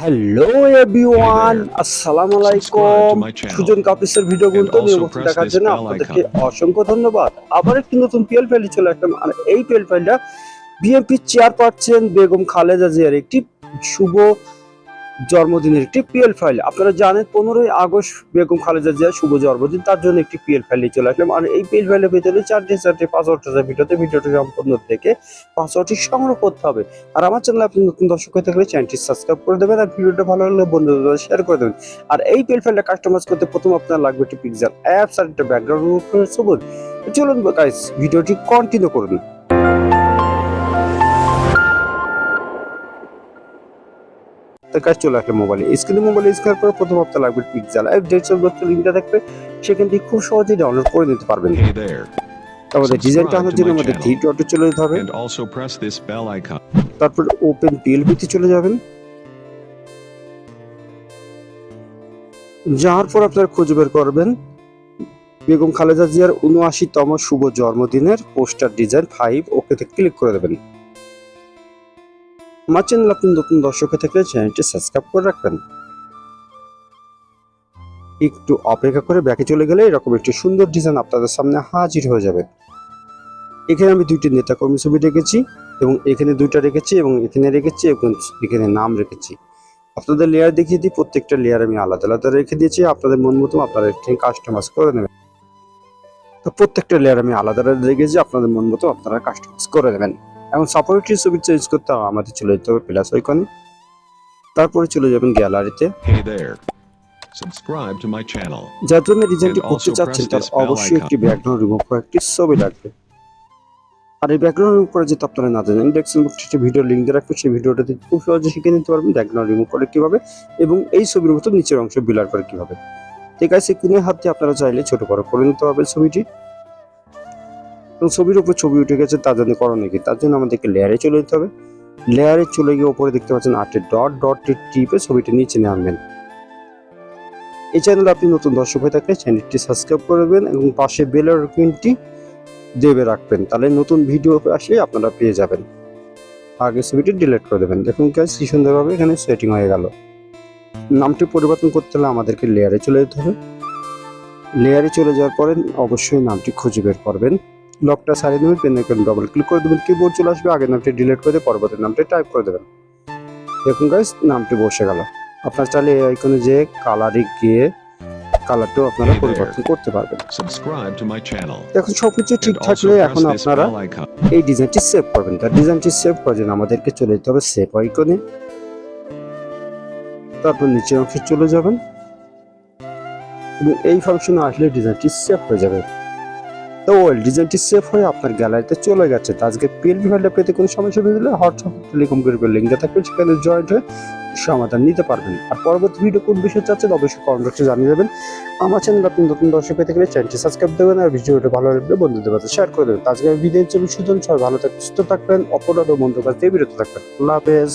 Hello everyone আসসালামু আলাইকুম Sujan কাপিসের video গুলো নিয়মিত দেখার জন্য আপনাদেরকে অসংখ্য ধন্যবাদ। আবার একটি নতুন পিএল ফাইল চলে আসলাম। আর এই পিএল ফাইলটা বিএনপি চেয়ারপারসন বেগম খালেদা জিয়ার একটি শুভ জন্মদিনের একটি পিএল ফাইল আপনারা জানেন, পনেরোই আগস্ট বেগম খালেদা জিয়ার শুভ জন্মদিন, তার জন্য একটি পিএল ফাইলে চলে আসলাম। আর এই পিএল ফাইলের ভিতরে চারটে চারটে পাসওয়ার্ড আছে। ভিডিওতে ভিডিওটি সম্পূর্ণ দেখে পাসওয়ার্ডটি সংগ্রহ করতে হবে। আর আমার চ্যানেলে আপনি নতুন দর্শক হয়ে থাকলে চ্যানেলটি সাবস্ক্রাইব করে দেবেন আর ভিডিওটা ভালো লাগলে বন্ধুদের শেয়ার করে দেবেন। আর এই পেল ফাইলটা কাস্টমাইজ করতে প্রথম আপনার লাগবে একটি পিক্সেল অ্যাপস আর একটা ব্যাকগ্রাউন্ড সবুজ। চলুন গাইস ভিডিওটি কন্টিনিউ করুন। তো কাজ চলে আসলে মোবাইলে স্ক্রিনে মোবাইলে স্ক্যান করে প্রথম আপনার লাগবে পিক্সেল অ্যাপ ডেটসেল বস্তু লিঙ্কটা থাকবে সেখান থেকে খুব সহজেই ডাউনলোড করে নিতে পারবেন। আমাদের ডিজাইনটা আনার জন্য আমাদের থ্রি ডটে চলে যেতে হবে. তারপর ওপেন পিএলপিতে চলে যাবেন। যাওয়ার পর আপনারা খুঁজে বের করবেন বেগম খালেদা জিয়ার উনআশিতম শুভ জন্মদিনের পোস্টার ডিজাইন ফাইভ ওকেতে ক্লিক করে দেবেন। আমার চ্যানেল আপনি নতুন দর্শক হয়ে থাকলে চ্যানেলটি সাবস্ক্রাইব করে রাখবেন। একটু অপেক্ষা করে ব্যাকে চলে গেলে এরকম একটি সুন্দর ডিজাইন আপনাদের সামনে হাজির হয়ে যাবে। এখানে আমি দুইটি নেতাকর্মী ছবি রেখেছি এবং এখানে দুইটা রেখেছি এবং এখানে রেখেছি এবং এখানে নাম রেখেছি। আপনাদের লেয়ার দেখিয়ে দিই, প্রত্যেকটা লেয়ার আমি আলাদা আলাদা রেখে দিয়েছি। আপনাদের মন মতো আপনারা এখানে কাস্টমাইজ করে নেবেন। তো প্রত্যেকটা লেয়ার আমি আলাদা আলাদা রেখেছি, আপনাদের মন মতো আপনারা কাস্টমাইজ করে নেবেন। এখন সাপোর্টের ছবি চেঞ্জ করতে হবে আমাদের চলে যেতে হবে প্লাস ওইখানে তারপরে চলে যাবেন গ্যালারিতে যার জন্য ডিজাইনটি করতে চাচ্ছেন তার অবশ্যই একটি ব্যাকগ্রাউন্ড রিমুভ করে একটি ছবি লাগবে। আর এই ব্যাকগ্রাউন্ড রিমুভ করে যেতে আপনারা না জানেন একটি ভিডিও লিঙ্ক দিয়ে রাখব সেই ভিডিওটা খুব সহজে শিখে নিতে পারবেন ব্যাকগ্রাউন্ড রিমুভ করে কীভাবে এবং এই ছবির মতো নিচের অংশ বিলার করে কীভাবে। ঠিক আছে কোনে হাত আপনারা চাইলে ছোট বড় করে নিতে পারবেন ছবিটি। এবং ছবির উপর ছবি উঠে গেছে, তার জন্য করণীয় কি? তার জন্য আমাদেরকে লেয়ারে চলে যেতে হবে। লেয়ারে চলে গিয়ে উপরে দেখতে পাচ্ছেন আটের ডট ডট টিপে ছবিটি নিচে নিয়ে আনবেন এই চ্যানেলে আপনি নতুন দর্শক হয়ে থাকলে চ্যানেলটি সাবস্ক্রাইব করবেন এবং পাশে বেল আইকনটি দেবে রাখবেন। তাহলে নতুন ভিডিও আসলে আপনারা পেয়ে যাবেন। আগে ছবিটি ডিলিট করে দেবেন। দেখুন গাইস কি সুন্দরভাবে এখানে সেটিং হয়ে গেল। নামটি পরিবর্তন করতে হলে আমাদেরকে লেয়ারে চলে যেতে হবে। লেয়ারে চলে যাওয়ার পরে অবশ্যই নামটি খুঁজে বের করবেন। লকটা সারিয়ে দেবেন পেন আইকন ডবল ক্লিক করে দেবেন কিবোর্ড চলে আসবে আগের নামটি ডিলিট করে দিয়ে পরবর্তী নামটি টাইপ করে দেবেন। দেখুন গাইস নামটি বসে গেল। আপনার চাইলে এই আইকনে যে কালারে গিয়ে কালারটাও আপনারা পরিবর্তন করতে পারবেন. এখন সবকিছু ঠিক থাকলে এখন আপনারা এই ডিজাইনটি সেভ করবেন। তার ডিজাইনটি সেভ করার জন্য আমাদেরকে চলে যেতে হবে সেভ আইকনে তারপর নিচের অংশে চলে যাবেন। এবং এই ফাংশনে আসলে ডিজাইনটি সেভ হয়ে যাবে। তো ওয়েল ডিজাইনটি সেভ হয়ে আপনার গ্যালারিতে চলে গেছে। তো আজকে পিএলপি ফাইলটা পেতে কোনো সমস্যা হয়ে হোয়াটসঅ্যাপ টেলিকম গ্রুপের লিঙ্কটা থাকবে, সেখানে জয়েন্ট হয়ে সমাধান নিতে পারবেন। আর পরবর্তী ভিডিও কোন বিষয়ে চাচ্ছেন অবশ্যই কমেন্ট বক্সে জানিয়ে দেবেন। আমার চ্যানেল আপনি নতুন দর্শক পেতে গেলে চ্যানেলটি সাবস্ক্রাইব দেবেন আর ভিডিওটা ভালো লাগলে বন্ধুদের কাছে শেয়ার করে দেবেন। তো আজকে বিদায় ছবি সুজন, সবাই ভালো থাকবেন, সুস্থ থাকবেন, অপরাধ ও মন্দ কাজ দিয়ে বিরত থাকবেন। আল্লাহ হাফেজ।